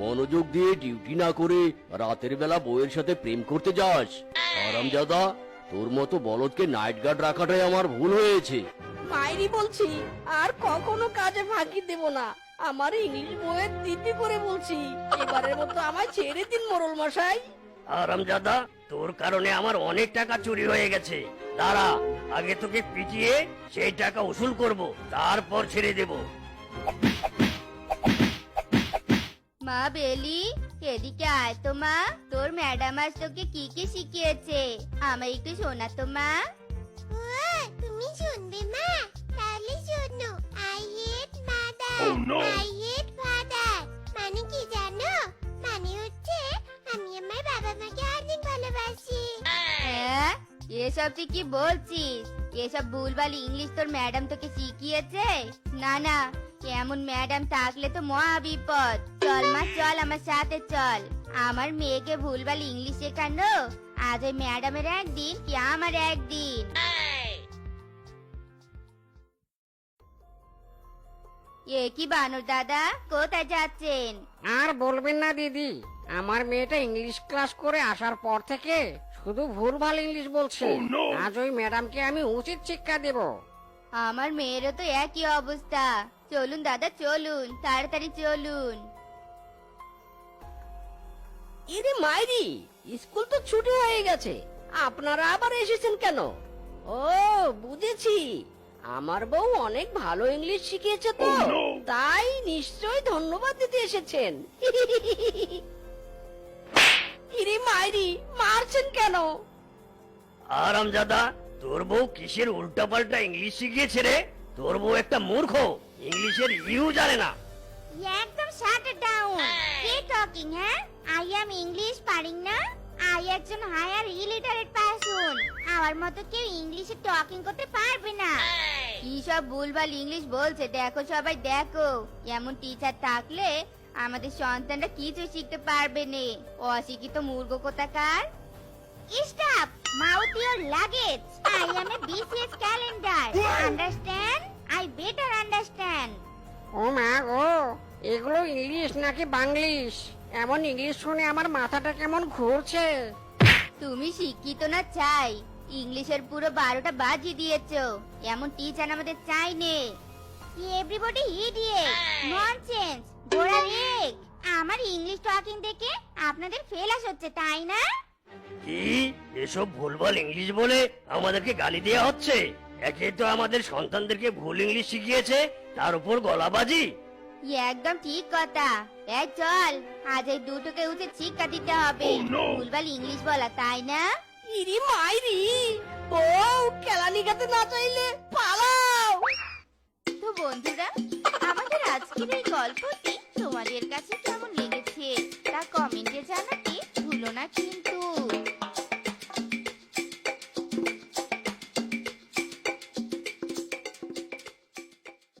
মনোযোগ দিয়ে ডিউটি না করে রাতের বেলা বউয়ের সাথে প্রেম করতে যাস। আরামজাদা তোর মতো বলদকে নাইট গার্ড রাখাটাই আমার ভুল হয়েছে। মাইরি বলছি আর কখনো কাজে ফাঁকি দেব না। আমার ইংলিশ বইয়ের দিদি করে বলছি এবারের মতো আমায় ছেড়ে দিন মোরল মশাই। আরামজাদা তোর কারণে আমার অনেক টাকা চুরি হয়ে গেছে। দাঁড়া আগে তোকে পিটিয়ে সেই টাকা উসুল করব তারপর ছেড়ে দেব। মা বেলি এদিকে আয় তো মা। তোর ম্যাডাম আজ তোকে কি কি শিখিয়েছে? আমায় একটু শোনা তো মা। তুমি শুনবে মা। তাহলে শোনো I hate mother Oh, no! I hate father মানে কি জানো? মানে হচ্ছে আমি আমার বাবা মাকে অনেক ভালোবাসি। হ্যাঁ এসব তুই কি বলছিস? এসব ভুলভাল ইংলিশ তোর ম্যাডাম তোকে শিখিয়েছে? না না এমন ম্যাডাম থাকলে তো মহা বিপদ। চল মা চল আমার সাথে চল। আমার মেয়েকে ভুলভাল ইংলিশ শেখানো আজ ওই ম্যাডামের একদিন কি আমার একদিন। এ কি বানর দাদা কোথায় যাচ্ছেন? আর বলবেন না দিদি আমার মেয়েটা ইংলিশ ক্লাস করে আসার পর থেকে শুধু ভুলভাল ইংলিশ বলছে। আজ ওই ম্যাডামকে আমি উচিত শিক্ষা দেব। আমার মেয়েরও তো একই অবস্থা। চলুন দাদা চলুন তাড়াতাড়ি চলুন। ইরে মাইরি স্কুল তো ছুটি হয়ে গেছে। আপনারা আবার এসেছেন কেন? ও বুঝেছি। আমার বউ অনেক ভালো ইংলিশ শিখিয়েছে তো। তাই নিশ্চয়ই ধন্যবাদ দিতে এসেছেন। ইরে মাইরি মারছেন কেন? আরামজাদা তোর বউ কিসের উল্টাপাল্টা ইংলিশ শিখিয়েছে রে? তোর বউ একটা মূর্খ ইংলিশের ইউ জানে না। একদম শাট ডাউন কে টকিং হ্যাঁ? আই অ্যাম ইংলিশ পারিং না? আই একজন হায়ার ইলিটারেট পারসন আমার মতো কেউ ইংলিশে টকিং করতে পারবে না। কি সব ভুলভাল ইংলিশ বলছে দেখো সবাই দেখো। এমন টিচার থাকলে আমাদের সন্তানরা কিছু শিখতে পারবে না। অশিক্ষিত মূর্খ কোথাকার? Stop mouth luggage I am a BCS calendar understand I better understand ও মা গো এগুলো ইংলিশ নাকি বাংলিশ? এমন ইংলিশ শুনে আমার মাথাটা কেমন ঘুরছে। তুমি শিক্ষিত না চাই। ইংলিশের পুরো বারোটা বাজিয়ে দিয়েছ। এমন টিচার আমাদের চাই নে। এভরিবডি ইডিয়েট ননসেন্স গোড়া রেক আমার ইংলিশ টকিং দেখে আপনাদের ফেলাস হচ্ছে তাই না? কি? এসব ভুলভাল ইংলিশ বলে আমাদেরকে গালি দেওয়া হচ্ছে? একে তো আমাদের সন্তানদেরকে ভুল ইংলিশ শিখিয়েছে তার উপর গলাবাজি? ই একদম ঠিক কথা। এই চল আজ এই দুটোকে উচিত শিক্ষা দিতে হবে। ভুলভাল ইংলিশ বলা তাই না? ইরি মাইরি! বউ খেলা নিগাতে না চাইলে পালাও! তো বন্ধুরা আমাদের আজকের এই গল্পটি তোমাদের কাছে কেমন লেগেছে তা কমেন্টে ভুলো na Tinto.